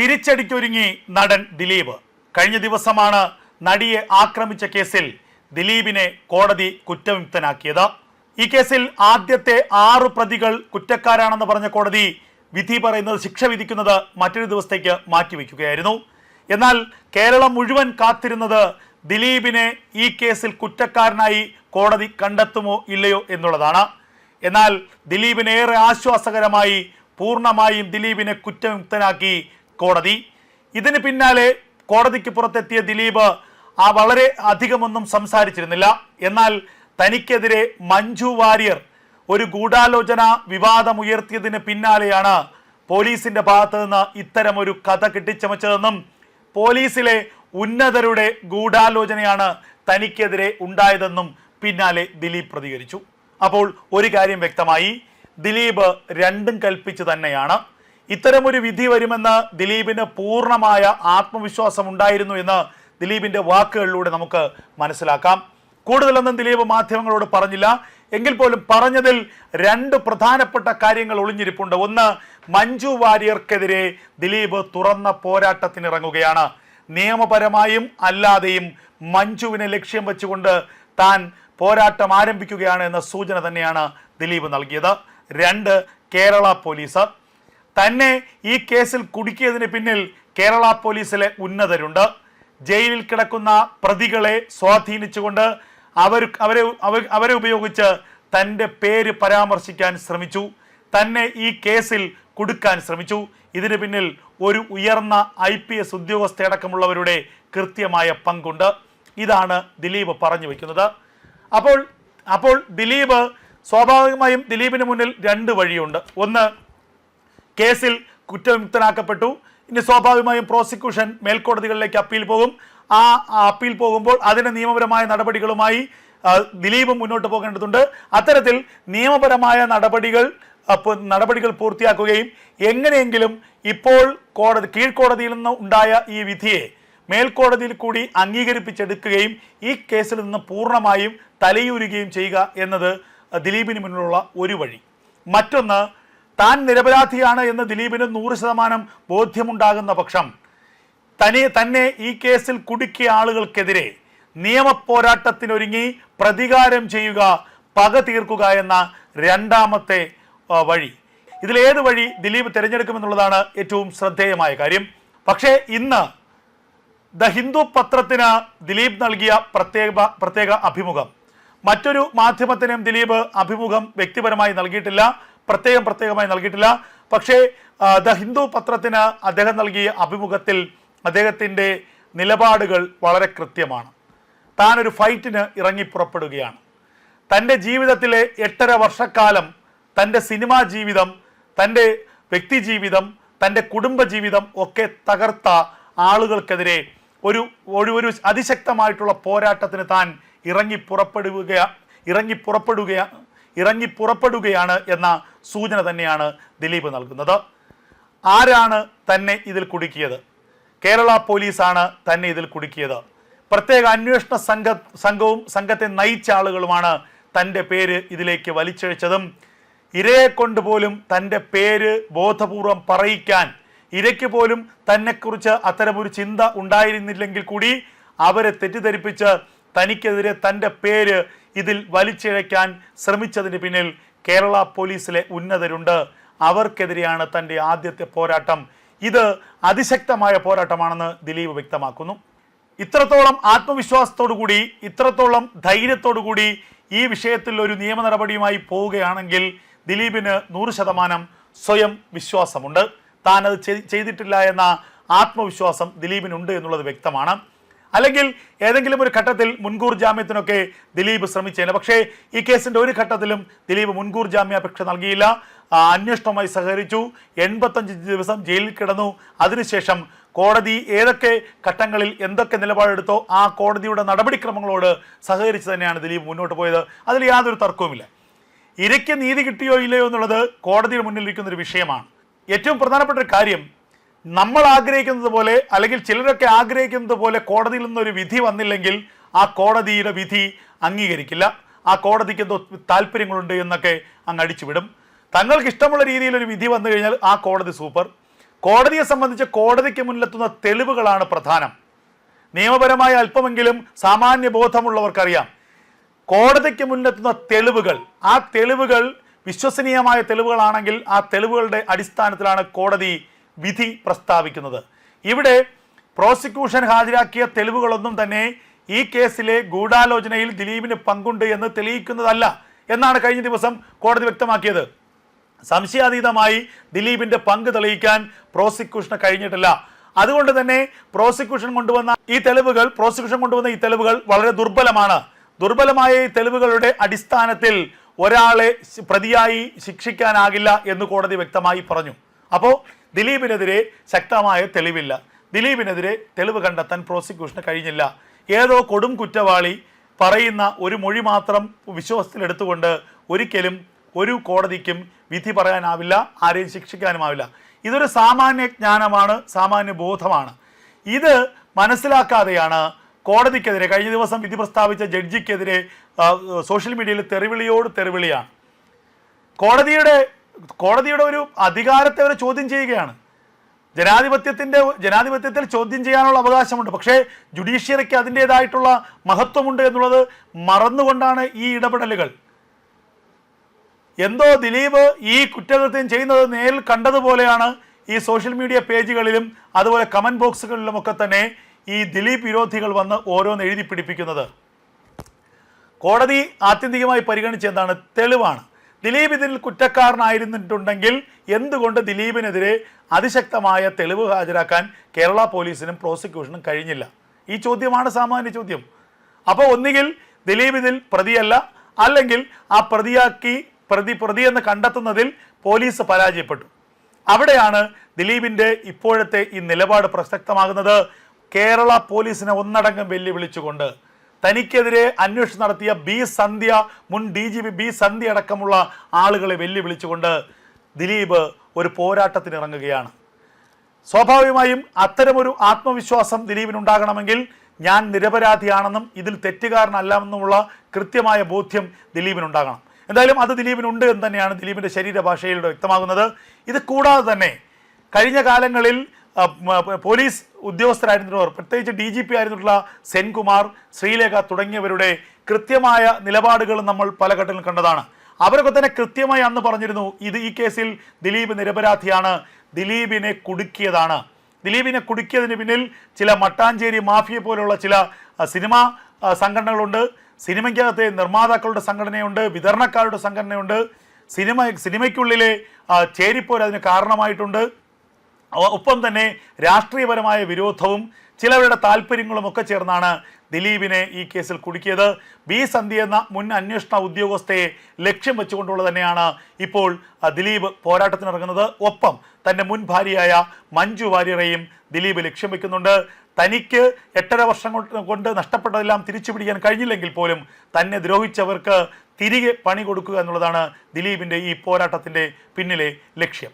തിരിച്ചടിക്കൊരുങ്ങി നടൻ ദിലീപ്. കഴിഞ്ഞ ദിവസമാണ് നടിയെ ആക്രമിച്ച കേസിൽ ദിലീപിനെ കോടതി കുറ്റവിമുക്തനാക്കിയത്. ഈ കേസിൽ ആദ്യത്തെ ആറു പ്രതികൾ കുറ്റക്കാരാണെന്ന് പറഞ്ഞ കോടതി വിധി പറയുന്നത് ശിക്ഷ വിധിക്കുന്നത് മറ്റൊരു ദിവസത്തേക്ക് മാറ്റിവെക്കുകയായിരുന്നു. എന്നാൽ കേരളം മുഴുവൻ കാത്തിരുന്നത് ദിലീപിനെ ഈ കേസിൽ കുറ്റക്കാരനായി കോടതി കണ്ടെത്തുമോ ഇല്ലയോ എന്നുള്ളതാണ്. എന്നാൽ ദിലീപിന് ഏറെ ആശ്വാസകരമായി പൂർണമായും ദിലീപിനെ കുറ്റമുക്തനാക്കി കോടതി. ഇതിന് പിന്നാലെ കോടതിക്ക് പുറത്തെത്തിയ ദിലീപ് ആ വളരെ അധികമൊന്നും സംസാരിച്ചിരുന്നില്ല. എന്നാൽ തനിക്കെതിരെ മഞ്ജു വാര്യർ ഒരു ഗൂഢാലോചന വിവാദമുയർത്തിയതിന് പിന്നാലെയാണ് പോലീസിന്റെ ഭാഗത്ത് നിന്ന് ഇത്തരമൊരു കഥ കെട്ടിച്ചമച്ചതെന്നും പോലീസിലെ ഉന്നതരുടെ ഗൂഢാലോചനയാണ് തനിക്കെതിരെ ഉണ്ടായതെന്നും പിന്നാലെ ദിലീപ് പ്രതികരിച്ചു. അപ്പോൾ ഒരു കാര്യം വ്യക്തമായി ദിലീപ് രണ്ടും കൽപ്പിച്ചു തന്നെയാണ്. ഇത്തരമൊരു വിധി വരുമെന്ന് ദിലീപിന് പൂർണമായ ആത്മവിശ്വാസം ഉണ്ടായിരുന്നു എന്ന് ദിലീപിന്റെ വാക്കുകളിലൂടെ നമുക്ക് മനസ്സിലാക്കാം. കൂടുതലൊന്നും ദിലീപ് മാധ്യമങ്ങളോട് പറഞ്ഞില്ല. എങ്കിൽ പോലും പറഞ്ഞതിൽ രണ്ട് പ്രധാനപ്പെട്ട കാര്യങ്ങൾ ഒളിഞ്ഞിരിപ്പുണ്ട്. ഒന്ന് മഞ്ജു വാര്യർക്കെതിരെ ദിലീപ് തുറന്ന പോരാട്ടത്തിനിറങ്ങുകയാണ്. നിയമപരമായും അല്ലാതെയും മഞ്ജുവിനെ ലക്ഷ്യം വെച്ചുകൊണ്ട് താൻ പോരാട്ടം ആരംഭിക്കുകയാണ് എന്ന സൂചന തന്നെയാണ് ദിലീപ് നൽകിയത്. രണ്ട് കേരള പോലീസ്. തന്നെ ഈ കേസിൽ കുടുക്കിയതിന് പിന്നിൽ കേരള പോലീസിലെ ഉന്നതരുണ്ട്. ജയിലിൽ കിടക്കുന്ന പ്രതികളെ സ്വാധീനിച്ചുകൊണ്ട് അവർ അവരെ അവരെ ഉപയോഗിച്ച് തന്റെ പേര് പരാമർശിക്കാൻ ശ്രമിച്ചു. തന്നെ ഈ കേസിൽ കൊടുക്കാൻ ശ്രമിച്ചു. ഇതിന് പിന്നിൽ ഒരു ഉയർന്ന ഐ പി എസ് ഉദ്യോഗസ്ഥയടക്കമുള്ളവരുടെ കൃത്യമായ പങ്കുണ്ട്. ഇതാണ് ദിലീപ് പറഞ്ഞു വയ്ക്കുന്നത് അപ്പോൾ അപ്പോൾ ദിലീപ് സ്വാഭാവികമായും ദിലീപിന് മുന്നിൽ രണ്ട് വഴിയുണ്ട്. ഒന്ന് കേസിൽ കുറ്റവിമുക്തനാക്കപ്പെട്ടു. ഇനി സ്വാഭാവികമായും പ്രോസിക്യൂഷൻ മേൽക്കോടതികളിലേക്ക് അപ്പീൽ പോകും. ആ അപ്പീൽ പോകുമ്പോൾ അതിന് നിയമപരമായ നടപടികളുമായി ദിലീപും മുന്നോട്ട് പോകേണ്ടതുണ്ട്. അത്തരത്തിൽ നിയമപരമായ നടപടികൾ നടപടികൾ പൂർത്തിയാക്കുകയും എങ്ങനെയെങ്കിലും ഇപ്പോൾ കോടതി കീഴ്ക്കോടതിയിൽ നിന്ന് ഉണ്ടായ ഈ വിധിയെ മേൽക്കോടതിയിൽ കൂടി അംഗീകരിപ്പിച്ചെടുക്കുകയും ഈ കേസിൽ നിന്ന് പൂർണമായും തലയൂരുകയും ചെയ്യുക എന്നത് ദിലീപിന് മുന്നിലുള്ള ഒരു വഴി. മറ്റൊന്ന് താൻ നിരപരാധിയാണ് എന്ന് ദിലീപിന് നൂറ് ശതമാനം ബോധ്യമുണ്ടാകുന്ന പക്ഷം തനി തന്നെ ഈ കേസിൽ കുടുക്കിയ ആളുകൾക്കെതിരെ നിയമ പോരാട്ടത്തിനൊരുങ്ങി പ്രതികാരം ചെയ്യുക പക തീർക്കുക എന്ന രണ്ടാമത്തെ വഴി. ഇതിലേത് വഴി ദിലീപ് തിരഞ്ഞെടുക്കുമെന്നുള്ളതാണ് ഏറ്റവും ശ്രദ്ധേയമായ കാര്യം. പക്ഷേ ഇന്ന് ദ ഹിന്ദു പത്രത്തിന് ദിലീപ് നൽകിയ പ്രത്യേക പ്രത്യേക അഭിമുഖം. മറ്റൊരു മാധ്യമത്തിനും ദിലീപ് അഭിമുഖം വ്യക്തിപരമായി നൽകിയിട്ടില്ല. പ്രത്യേകം പ്രത്യേകമായി നൽകിയിട്ടില്ല. പക്ഷേ ദ ഹിന്ദു പത്രത്തിന് അദ്ദേഹം നൽകിയ അഭിമുഖത്തിൽ അദ്ദേഹത്തിന്റെ നിലപാടുകൾ വളരെ കൃത്യമാണ്. താനൊരു ഫൈറ്റിന് ഇറങ്ങി പുറപ്പെടുകയാണ്. തന്റെ ജീവിതത്തിലെ എട്ടര വർഷക്കാലം തന്റെ സിനിമാ ജീവിതം തന്റെ വ്യക്തി ജീവിതം തന്റെ കുടുംബ ജീവിതം ഒക്കെ തകർത്ത ആളുകൾക്കെതിരെ ഒരു ഒരു ഒരു അതിശക്തമായിട്ടുള്ള പോരാട്ടത്തിന് താൻ ഇറങ്ങി പുറപ്പെടുക ഇറങ്ങി പുറപ്പെടുക ഇറങ്ങി പുറപ്പെടുകയാണ് എന്ന സൂചന തന്നെയാണ് ദിലീപ് നൽകുന്നത്. ആരാണ് തന്നെ ഇതിൽ കുടുക്കിയത്? കേരള പോലീസാണ് തന്നെ ഇതിൽ കുടുക്കിയത്. പ്രത്യേക അന്വേഷണ സംഘ സംഘവും സംഘത്തെ നയിച്ച ആളുകളുമാണ് തന്റെ പേര് ഇതിലേക്ക് വലിച്ചഴിച്ചതും ഇരയെ കൊണ്ടുപോലും തന്റെ പേര് ബോധപൂർവം പറയിക്കാൻ ഇരയ്ക്ക് പോലും തന്നെക്കുറിച്ച് അത്തരമൊരു ചിന്ത ഉണ്ടായിരുന്നില്ലെങ്കിൽ കൂടി അവരെ തെറ്റിദ്ധരിപ്പിച്ച് തനിക്കെതിരെ തന്റെ പേര് ഇതിൽ വലിച്ചിഴയ്ക്കാൻ ശ്രമിച്ചതിന് പിന്നിൽ കേരള പോലീസിലെ ഉന്നതരുണ്ട്. അവർക്കെതിരെയാണ് തന്റെ ആദ്യത്തെ പോരാട്ടം. ഇത് അതിശക്തമായ പോരാട്ടമാണെന്ന് ദിലീപ് വ്യക്തമാക്കുന്നു. ഇത്രത്തോളം ആത്മവിശ്വാസത്തോടു കൂടി ഇത്രത്തോളം ധൈര്യത്തോടു കൂടി ഈ വിഷയത്തിൽ ഒരു നിയമ നടപടിയുമായി പോവുകയാണെങ്കിൽ ദിലീപിന് നൂറ് ശതമാനം സ്വയം വിശ്വാസമുണ്ട്. താനത് ചെയ്തിട്ടില്ല എന്ന ആത്മവിശ്വാസം ദിലീപിനുണ്ട് എന്നുള്ളത് വ്യക്തമാണ്. അല്ലെങ്കിൽ ഏതെങ്കിലും ഒരു ഘട്ടത്തിൽ മുൻകൂർ ജാമ്യത്തിനൊക്കെ ദിലീപ് ശ്രമിച്ചേനെ. പക്ഷേ ഈ കേസിന്റെ ഒരു ഘട്ടത്തിലും ദിലീപ് മുൻകൂർ ജാമ്യാപേക്ഷ നൽകിയില്ല. അന്വേഷണവുമായി സഹകരിച്ചു. എൺപത്തഞ്ച് ദിവസം ജയിലിൽ കിടന്നു. അതിനുശേഷം കോടതി ഏതൊക്കെ ഘട്ടങ്ങളിൽ എന്തൊക്കെ നിലപാടെടുത്തോ ആ കോടതിയുടെ നടപടിക്രമങ്ങളോട് സഹകരിച്ച് തന്നെയാണ് ദിലീപ് മുന്നോട്ട് പോയത്. അതിൽ യാതൊരു തർക്കവുമില്ല. ഇരയ്ക്ക് നീതി കിട്ടിയോ ഇല്ലയോ എന്നുള്ളത് കോടതിയുടെ മുന്നിലിരിക്കുന്ന ഒരു വിഷയമാണ്. ഏറ്റവും പ്രധാനപ്പെട്ട ഒരു കാര്യം നമ്മൾ ആഗ്രഹിക്കുന്നത് പോലെ അല്ലെങ്കിൽ ചിലരൊക്കെ ആഗ്രഹിക്കുന്നത് പോലെ കോടതിയിൽ നിന്നൊരു വിധി വന്നില്ലെങ്കിൽ ആ കോടതിയുടെ വിധി അംഗീകരിക്കില്ല. ആ കോടതിക്ക് എന്തോ താല്പര്യങ്ങളുണ്ട് എന്നൊക്കെ അങ്ങ് അടിച്ചുവിടും. തങ്ങൾക്ക് ഇഷ്ടമുള്ള രീതിയിൽ ഒരു വിധി വന്നു കഴിഞ്ഞാൽ ആ കോടതി സൂപ്പർ. കോടതിയെ സംബന്ധിച്ച് കോടതിക്ക് മുന്നിലെത്തുന്ന തെളിവുകളാണ് പ്രധാനം. നിയമപരമായ അല്പമെങ്കിലും സാമാന്യ ബോധമുള്ളവർക്കറിയാം. കോടതിക്ക് മുന്നിലെത്തുന്ന തെളിവുകൾ ആ തെളിവുകൾ വിശ്വസനീയമായ തെളിവുകളാണെങ്കിൽ ആ തെളിവുകളുടെ അടിസ്ഥാനത്തിലാണ് കോടതി വിധി പ്രസ്താവിക്കുന്നത്. ഇവിടെ പ്രോസിക്യൂഷൻ ഹാജരാക്കിയ തെളിവുകളൊന്നും തന്നെ ഈ കേസിലെ ഗൂഢാലോചനയിൽ ദിലീപിന് പങ്കുണ്ട് എന്ന് തെളിയിക്കുന്നതല്ല എന്നാണ് കഴിഞ്ഞ ദിവസം കോടതി വ്യക്തമാക്കിയത്. സംശയാതീതമായി ദിലീപിന്റെ പങ്ക് തെളിയിക്കാൻ പ്രോസിക്യൂഷന് കഴിഞ്ഞിട്ടില്ല. അതുകൊണ്ട് തന്നെ പ്രോസിക്യൂഷൻ കൊണ്ടുവന്ന ഈ തെളിവുകൾ പ്രോസിക്യൂഷൻ കൊണ്ടുവന്ന ഈ തെളിവുകൾ വളരെ ദുർബലമാണ്. ദുർബലമായ ഈ തെളിവുകളുടെ അടിസ്ഥാനത്തിൽ ഒരാളെ പ്രതിയായി ശിക്ഷിക്കാനാകില്ല എന്ന് കോടതി വ്യക്തമായി പറഞ്ഞു. അപ്പോൾ ദിലീപിനെതിരെ ശക്തമായ തെളിവില്ല. ദിലീപിനെതിരെ തെളിവ് കണ്ടെത്താൻ പ്രോസിക്യൂഷന് കഴിഞ്ഞില്ല. ഏതോ കൊടും കുറ്റവാളി പറയുന്ന ഒരു മൊഴി മാത്രം വിശ്വാസത്തിലെടുത്തുകൊണ്ട് ഒരിക്കലും ഒരു കോടതിക്കും വിധി പറയാനാവില്ല ആരെയും ശിക്ഷിക്കാനുമാവില്ല. ഇതൊരു സാമാന്യ ജ്ഞാനമാണ് സാമാന്യ ബോധമാണ്. ഇത് മനസ്സിലാക്കാതെയാണ് കോടതിക്കെതിരെ കഴിഞ്ഞ ദിവസം വിധി പ്രസ്താവിച്ച ജഡ്ജിക്കെതിരെ സോഷ്യൽ മീഡിയയിൽ തെറിവിളിയോട് തെറിവിളിയാണ്. കോടതിയുടെ കോടതിയുടെ ഒരു അധികാരത്തെ അവർ ചോദ്യം ചെയ്യുകയാണ്. ജനാധിപത്യത്തിന്റെ ജനാധിപത്യത്തിൽ ചോദ്യം ചെയ്യാനുള്ള അവകാശമുണ്ട്. പക്ഷേ ജുഡീഷ്യറിക്ക് അതിന്റെതായിട്ടുള്ള മഹത്വമുണ്ട് എന്നുള്ളത് മറന്നുകൊണ്ടാണ് ഈ ഇടപെടലുകൾ. എന്തോ ദിലീപ് ഈ കുറ്റകൃത്യം ചെയ്യുന്നത് നേരിൽ കണ്ടതുപോലെയാണ് ഈ സോഷ്യൽ മീഡിയ പേജുകളിലും അതുപോലെ കമന്റ് ബോക്സുകളിലുമൊക്കെ തന്നെ ഈ ദിലീപ് വിരോധികൾ വന്ന് ഓരോന്ന് എഴുതി പിടിപ്പിക്കുന്നത്. കോടതി ആത്യന്തികമായി പരിഗണിച്ച എന്താണ്? തെളിവാണ്. ദിലീപ് ഇതിൽ കുറ്റക്കാരനായിരുന്നിട്ടുണ്ടെങ്കിൽ എന്തുകൊണ്ട് ദിലീപിനെതിരെ അതിശക്തമായ തെളിവ് ഹാജരാക്കാൻ കേരള പോലീസിനും പ്രോസിക്യൂഷനും കഴിഞ്ഞില്ല? ഈ ചോദ്യമാണ് സാമാന്യ ചോദ്യം. അപ്പോൾ ഒന്നുകിൽ ദിലീപ് ഇതിൽ പ്രതിയല്ല അല്ലെങ്കിൽ ആ പ്രതിയാക്കി പ്രതി പ്രതി എന്ന് കണ്ടെത്തുന്നതിൽ പോലീസ് പരാജയപ്പെട്ടു. അവിടെയാണ് ദിലീപിന്റെ ഇപ്പോഴത്തെ ഈ നിലപാട് പ്രസക്തമാകുന്നത്. കേരള പോലീസിനെ ഒന്നടങ്കം വെല്ലുവിളിച്ചുകൊണ്ട് തനിക്കെതിരെ അന്വേഷണം നടത്തിയ ബി സന്ധ്യ മുൻ D G P B Sandhya അടക്കമുള്ള ആളുകളെ വെല്ലുവിളിച്ചുകൊണ്ട് ദിലീപ് ഒരു പോരാട്ടത്തിന് ഇറങ്ങുകയാണ്. സ്വാഭാവികമായും അത്തരമൊരു ആത്മവിശ്വാസം ദിലീപിനുണ്ടാകണമെങ്കിൽ ഞാൻ നിരപരാധിയാണെന്നും ഇതിൽ തെറ്റുകാരനല്ലെന്നുമുള്ള കൃത്യമായ ബോധ്യം ദിലീപിനുണ്ടാകണം. എന്തായാലും അത് ദിലീപിനുണ്ട് എന്ന് തന്നെയാണ് ദിലീപിന്റെ ശരീരഭാഷയിലൂടെ വ്യക്തമാകുന്നത്. ഇത് കൂടാതെ തന്നെ കഴിഞ്ഞ കാലങ്ങളിൽ പോലീസ് ഉദ്യോഗസ്ഥരായിരുന്നവർ പ്രത്യേകിച്ച് ഡി ജി പി ആയിരുന്നിട്ടുള്ള സെൻകുമാർ ശ്രീലേഖ തുടങ്ങിയവരുടെ കൃത്യമായ നിലപാടുകൾ നമ്മൾ പല ഘട്ടങ്ങളിൽ കണ്ടതാണ്. അവരൊക്കെ തന്നെ കൃത്യമായി അന്ന് പറഞ്ഞിരുന്നു ഇത് ഈ കേസിൽ ദിലീപ് നിരപരാധിയാണ് ദിലീപിനെ കുടുക്കിയതാണ്. ദിലീപിനെ കുടുക്കിയതിന് പിന്നിൽ ചില മട്ടാഞ്ചേരി മാഫിയ പോലുള്ള ചില സിനിമ സംഘടനകളുണ്ട്. സിനിമയ്ക്കകത്തെ നിർമ്മാതാക്കളുടെ സംഘടനയുണ്ട് വിതരണക്കാരുടെ സംഘടനയുണ്ട്. സിനിമ സിനിമയ്ക്കുള്ളിലെ ചേരിപ്പോരതിന് കാരണമായിട്ടുണ്ട്. ഒപ്പം തന്നെ രാഷ്ട്രീയപരമായ വിരോധവും ചിലവരുടെ താല്പര്യങ്ങളും ഒക്കെ ചേർന്നാണ് ദിലീപിനെ ഈ കേസിൽ കുടുക്കിയത്. ബി സന്ധി എന്ന മുൻ അന്വേഷണ ഉദ്യോഗസ്ഥയെ ലക്ഷ്യം വെച്ചുകൊണ്ടുള്ള തന്നെയാണ് ഇപ്പോൾ ദിലീപ് പോരാട്ടത്തിനിറങ്ങുന്നത്. ഒപ്പം തന്റെ മുൻ ഭാര്യയായ മഞ്ജു വാര്യറെയും ദിലീപ് ലക്ഷ്യം വെക്കുന്നുണ്ട്. തനിക്ക് എട്ടര വർഷം കൊണ്ട് നഷ്ടപ്പെട്ടതെല്ലാം തിരിച്ചു പിടിക്കാൻ കഴിഞ്ഞില്ലെങ്കിൽ പോലും തന്നെ ദ്രോഹിച്ചവർക്ക് തിരികെ പണി കൊടുക്കുക എന്നുള്ളതാണ് ദിലീപിന്റെ ഈ പോരാട്ടത്തിന്റെ പിന്നിലെ ലക്ഷ്യം.